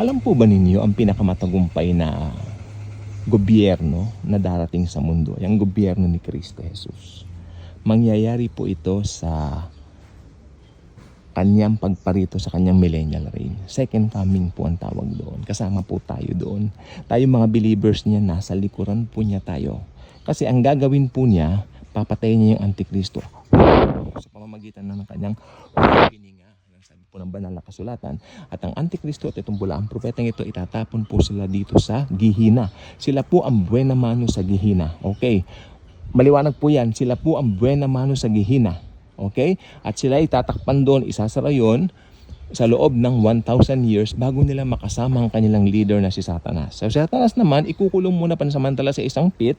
Alam po ba ninyo ang pinakamatagumpay na gobyerno na darating sa mundo ay ang gobyerno ni Kristo Jesus. Mangyayari po ito sa kanyang pagparito sa kanyang millennial reign. Second coming po ang tawag doon. Kasama po tayo doon. Tayo mga believers niya, nasa likuran po niya tayo. Kasi ang gagawin po niya, papatayin niya yung Antikristo sa pamamagitan ng kanyang hininga po ng banal na kasulatan. At ang Antikristo at itong bulaang propetang ito itatapon po sila dito sa Gihina. Sila po ang buena mano sa Gihina. Okay. Maliwanag po yan. Sila po ang buena mano sa Gihina. Okay? At sila itatakpan doon isasara yon sa loob ng 1,000 years bago nila makasama ang kanilang leader na si Satanas. So si Satanas naman, ikukulong muna pansamantala sa isang pit.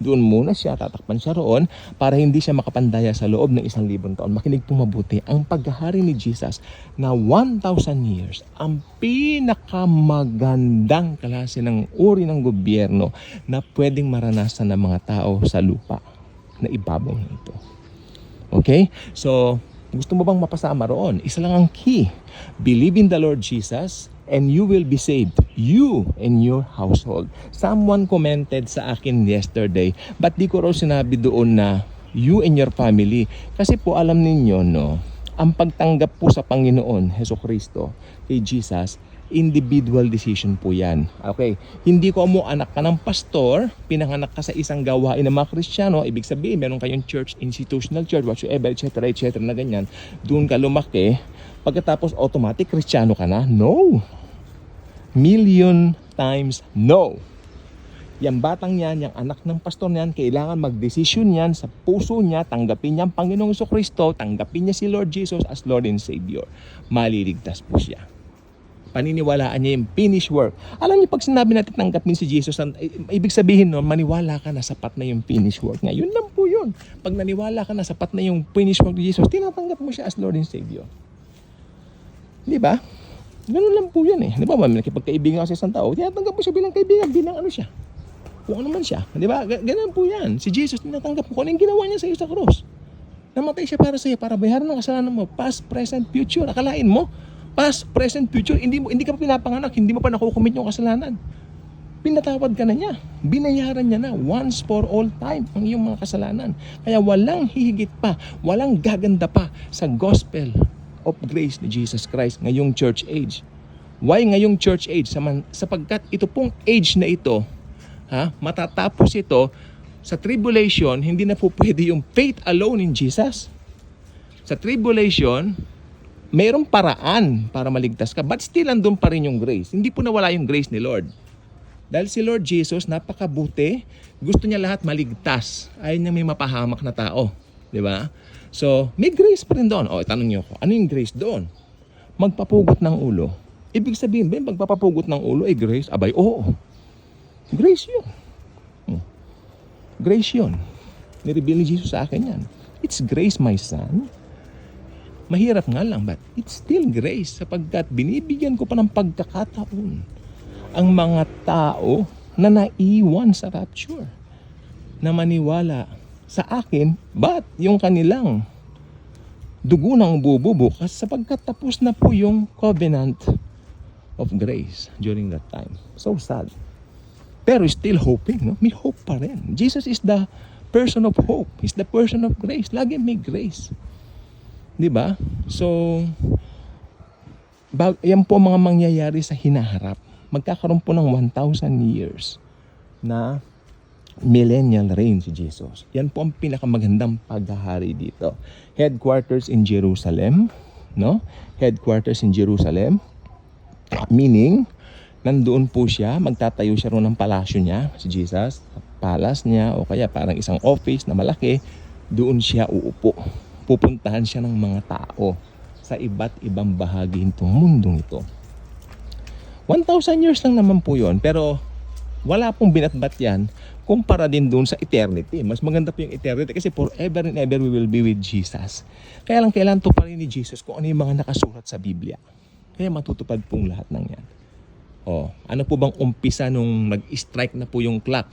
Doon muna siya, tatakpan siya roon para hindi siya makapandaya sa loob ng isang libong taon. Makinig po mabuti, ang paghahari ni Jesus na 1,000 years, ang pinakamagandang klase ng uri ng gobyerno na pwedeng maranasan ng mga tao sa lupa na ibabaw nito. Okay? So, gusto mo bang mapasama roon? Isa lang ang key. Believe in the Lord Jesus and you will be saved. You and your household. Someone commented sa akin yesterday, but di ko raw sinabi doon na you and your family. Kasi po alam ninyo, no, ang pagtanggap po sa Panginoon, Heso Kristo, kay Jesus, individual decision po yan. Okay, hindi ko mo anak ka ng pastor, pinanganak ka sa isang gawain ng mga Kristiyano, ibig sabihin meron kayong church, institutional church, whatsoever, etc., etc., na ganyan, doon ka lumaki, pagkatapos automatic Kristiyano ka na? No! Million times no! Yang batang yan, yung anak ng pastor niyan, kailangan magdesisyon yan sa puso niya, tanggapin niya ang Panginoong Kristo, tanggapin niya si Lord Jesus as Lord and Savior. Maliligtas po siya paniniwalaan niya yung finished work. Alam niyo, pag sinabi natin tanggapin si Jesus, i- ibig sabihin nun, maniwala ka na sapat na yung finished work niya. Yun lang po yun. Pag naniwala ka na sapat na yung finished work ni Jesus, tinatanggap mo siya as Lord and Savior. Di ba? Ganun lang po yan eh. Di ba, may nakipagkaibigan ka sa isang tao, tinatanggap mo siya bilang kaibigan, bilang ano siya. Kung ano man siya. Di ba? Ga- Ganun po yan. Si Jesus, tinatanggap mo kung ano yung ginawa niya sa iyo sa krus. Namatay siya para sa iyo, para bayaran ng kasalanan mo, past, present, future. Akalain mo, past, present, future, hindi mo hindi ka pa pinapanganak, hindi mo pa nakukumit yung kasalanan. Pinatawad ka na niya. Binayaran niya na once for all time ang iyong mga kasalanan. Kaya walang hihigit pa, walang gaganda pa sa gospel of grace ni Jesus Christ ngayong church age. Why ngayong church age? Saman- Sapagkat ito pong age na ito, ha, matatapos ito sa tribulation, hindi na po pwede yung faith alone in Jesus. Sa tribulation, mayroong paraan para maligtas ka, but still andun pa rin yung grace. Hindi po nawala yung grace ni Lord. Dahil si Lord Jesus, napakabuti, gusto niya lahat maligtas. Ayaw niya may mapahamak na tao. Di ba? So, may grace pa rin doon. O, tanong niyo ko, ano yung grace doon? Magpapugot ng ulo. Ibig sabihin ba, yung magpapapugot ng ulo ay grace? Abay, oo. Grace yun. Hmm. Grace yun. Nireveal ni Jesus sa akin yan. It's grace, my son. Mahirap nga lang, but it's still grace sapagkat binibigyan ko pa ng pagkakataon ang mga tao na naiwan sa rapture na maniwala sa akin, but yung kanilang dugo ng bububukas sapagkat tapos na po yung covenant of grace during that time. So sad. Pero still hoping, no? May hope pa rin. Jesus is the person of hope. He's the person of grace. Lagi may grace. 'Di ba? So bag, yan po mga mangyayari sa hinaharap. Magkakaroon po ng 1,000 years na millennial reign si Jesus. Yan po ang pinakamagandang paghahari dito. Headquarters in Jerusalem, no? Headquarters in Jerusalem. Meaning, nandoon po siya, magtatayo siya roon ng palasyo niya, si Jesus, palace niya, o kaya parang isang office na malaki, doon siya uupo. Pupuntahan siya ng mga tao sa iba't ibang bahagi nitong mundong ito. 1,000 years lang naman po yon pero wala pong binatbat yan kumpara din doon sa eternity. Mas maganda po yung eternity kasi forever and ever we will be with Jesus. Kaya lang kailan to pa rin ni Jesus kung ano yung mga nakasulat sa Biblia. Kaya matutupad pong lahat ng yan. Oh, ano po bang umpisa nung nag-strike na po yung clock?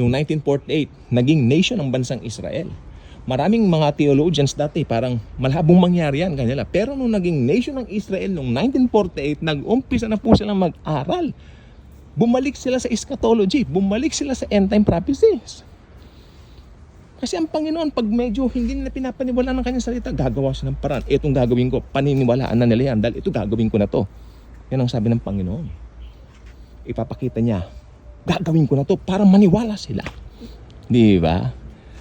Noong 1948, naging nation ang bansang Israel. Maraming mga theologians dati parang malhabong mangyari yan kanila. Pero nung naging nation ng Israel noong 1948, nag-umpisa na po silang mag-aral. Bumalik sila sa eschatology, bumalik sila sa end time prophecies. Kasi ang Panginoon, pag medyo hindi nila pinapaniwalaan ng kanyang salita, gagawa siya ng paraan. Itong gagawin ko, paniniwalaan na nila yan dahil ito gagawin ko na to. Yan ang sabi ng Panginoon. Ipapakita niya, gagawin ko na to para maniwala sila. Di ba?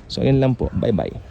So, yun lang po. Bye-bye.